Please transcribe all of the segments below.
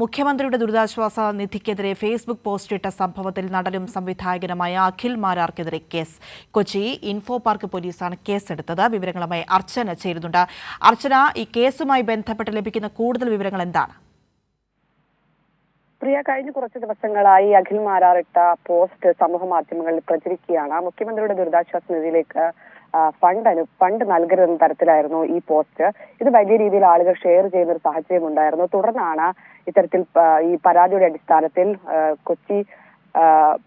മുഖ്യമന്ത്രിയുടെ ദുരിതാശ്വാസ നിധിക്കെതിരെ Facebook post ഇട്ട സംഭവത്തിൽ നടനും സംവിധായകനുമായ അഖിൽ മാരാർക്കെതിരെ കേസ്. കൊച്ചി ഇൻഫോ പാർക്ക് പോലീസാണ് കേസെടുത്തത്. വിവരങ്ങളുമായി അർച്ചന ചേരുന്നുണ്ട്. അർച്ചന ഈ കേസുമായി ബന്ധപ്പെട്ട് ലഭിക്കുന്ന കൂടുതൽ വിവരങ്ങൾ എന്താണ്? പ്രിയ കഴിഞ്ഞ കുറച്ച് ദിവസങ്ങളായി അഖിൽ മാരാറിട്ട പോസ്റ്റ് സമൂഹ മാധ്യമങ്ങളിൽ പ്രചരിക്കുകയാണ്. മുഖ്യമന്ത്രിയുടെ ദുരിതാശ്വാസ നിധിയിലേക്ക് ഫണ്ട് അനു ഫണ്ട് നൽകരുതെന്ന തരത്തിലായിരുന്നു ഈ പോസ്റ്റ് ഇത് വലിയ രീതിയിൽ ആളുകൾ ഷെയർ ചെയ്യുന്ന ഒരു സാഹചര്യം ഉണ്ടായിരുന്നു. തുടർന്നാണ് ഇത്തരത്തിൽ ഈ പരാതിയുടെ അടിസ്ഥാനത്തിൽ കൊച്ചി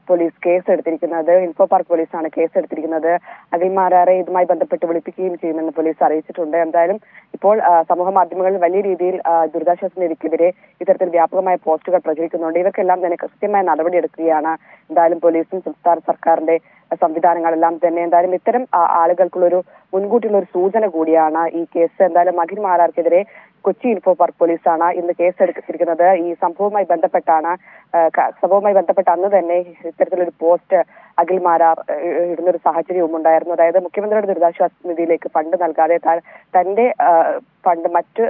പോലീസ് കേസ് എടുത്തിരിക്കുന്നത് ഇൻഫോ പാർക്ക് പോലീസാണ് കേസ് എടുത്തിരിക്കുന്നത് അഖിൽ മാരാറെ ഇതുമായി ബന്ധപ്പെട്ട് വിളിപ്പിക്കുകയും ചെയ്യുമെന്ന് പോലീസ് അറിയിച്ചിട്ടുണ്ട്. എന്തായാലും ഇപ്പോൾ സമൂഹ മാധ്യമങ്ങളിൽ വലിയ രീതിയിൽ ദുരിതാശ്വാസ നിധിക്കെതിരെ ഇത്തരത്തിൽ വ്യാപകമായ പോസ്റ്റുകൾ പ്രചരിക്കുന്നുണ്ട്. ഇവർക്കെല്ലാം തന്നെ കൃത്യമായ നടപടിയെടുക്കുകയാണ് എന്തായാലും പോലീസും സംസ്ഥാന സർക്കാരിന്റെ സംവിധാനങ്ങളെല്ലാം തന്നെ എന്തായാലും ഇത്തരം ആളുകൾക്കുള്ള ആളുകൾക്കുള്ളൊരു മുൻകൂട്ടിയുള്ള ഒരു സൂചന കൂടിയാണ് ഈ കേസ്. എന്തായാലും അഖിൽ മാരാർക്കെതിരെ കൊച്ചി ഇൻഫോ പാർക്ക് പോലീസാണ് ഇന്ന് കേസെടുത്തിരിക്കുന്നത്. ഈ സംഭവവുമായി ബന്ധപ്പെട്ടാണ് സംഭവവുമായി ബന്ധപ്പെട്ട് അന്ന് തന്നെ ഇത്തരത്തിലൊരു പോസ്റ്റ് അഖിൽ മാരാർ ഇടുന്നൊരു സാഹചര്യവും ഉണ്ടായിരുന്നു. അതായത് മുഖ്യമന്ത്രിയുടെ ദുരിതാശ്വാസ നിധിയിലേക്ക് ഫണ്ട് നൽകാതെ തന്റെ ഫണ്ട് മറ്റ്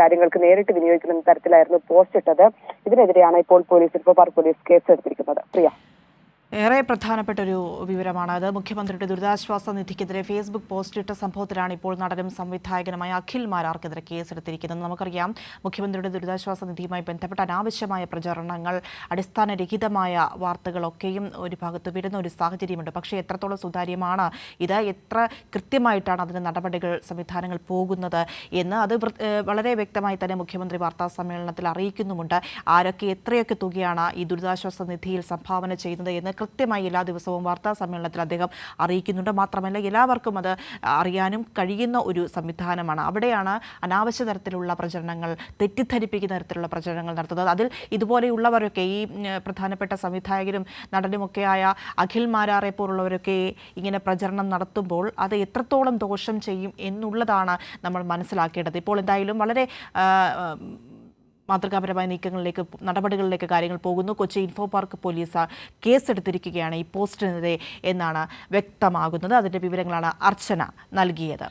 കാര്യങ്ങൾക്ക് നേരിട്ട് വിനിയോഗിക്കുന്ന തരത്തിലായിരുന്നു പോസ്റ്റ് ഇട്ടത്. ഇതിനെതിരെയാണ് ഇപ്പോൾ പോലീസ് ഇൻഫോ പാർക്ക് പോലീസ് കേസെടുത്തിരിക്കുന്നത്. പ്രിയ. ഏറെ പ്രധാനപ്പെട്ട ഒരു വിവരമാണ് അത്. മുഖ്യമന്ത്രിയുടെ ദുരിതാശ്വാസ നിധിക്കെതിരെ ഫേസ്ബുക്ക് പോസ്റ്റ് ഇട്ട സംഭവത്തിലാണ് ഇപ്പോൾ നടനും സംവിധായകനുമായ അഖിൽ മാരാർക്കെതിരെ കേസെടുത്തിരിക്കുന്നത്. നമുക്കറിയാം മുഖ്യമന്ത്രിയുടെ ദുരിതാശ്വാസ നിധിയുമായി ബന്ധപ്പെട്ട അനാവശ്യമായ പ്രചരണങ്ങൾ അടിസ്ഥാനരഹിതമായ വാർത്തകളൊക്കെയും ഒരു ഭാഗത്ത് വരുന്ന ഒരു സാഹചര്യമുണ്ട്. പക്ഷേ എത്രത്തോളം സുതാര്യമാണ് ഇത്? എത്ര കൃത്യമായിട്ടാണ് അതിന് നടപടികൾ സംവിധാനങ്ങൾ പോകുന്നത് എന്ന് അത് വളരെ വ്യക്തമായി തന്നെ മുഖ്യമന്ത്രി വാർത്താ സമ്മേളനത്തിൽ അറിയിക്കുന്നുമുണ്ട്. ആരൊക്കെ എത്രയൊക്കെ തുകയാണ് ഈ ദുരിതാശ്വാസ നിധിയിൽ സംഭാവന ചെയ്യുന്നത് എന്ന് കൃത്യമായി എല്ലാ ദിവസവും വാർത്താ സമ്മേളനത്തിൽ അദ്ദേഹം അറിയിക്കുന്നുണ്ട്. മാത്രമല്ല എല്ലാവർക്കും അത് അറിയാനും കഴിയുന്ന ഒരു സംവിധാനമാണ്. അവിടെയാണ് അനാവശ്യ തരത്തിലുള്ള പ്രചരണങ്ങൾ തെറ്റിദ്ധരിപ്പിക്കുന്ന തരത്തിലുള്ള പ്രചരണങ്ങൾ നടത്തുന്നത്. അതിൽ ഇതുപോലെയുള്ളവരൊക്കെ ഈ പ്രധാനപ്പെട്ട സംവിധായകരും നടനുമൊക്കെയായ അഖിൽ മാരാറെ പോലുള്ളവരൊക്കെ ഇങ്ങനെ പ്രചരണം നടത്തുമ്പോൾ അത് എത്രത്തോളം ദോഷം ചെയ്യും എന്നുള്ളതാണ് നമ്മൾ മനസ്സിലാക്കേണ്ടത്. ഇപ്പോൾ എന്തായാലും വളരെ മാതൃകാപരമായ നീക്കങ്ങളിലേക്ക് നടപടികളിലേക്ക് കാര്യങ്ങൾ പോകുന്നു. കൊച്ചി ഇൻഫോ പാർക്ക് പോലീസ് കേസെടുത്തിരിക്കുകയാണ് ഈ പോസ്റ്റിനെതിരെ എന്നാണ് വ്യക്തമാകുന്നത്. അതിന്റെ വിവരങ്ങളാണ് അർച്ചന നൽകിയത്.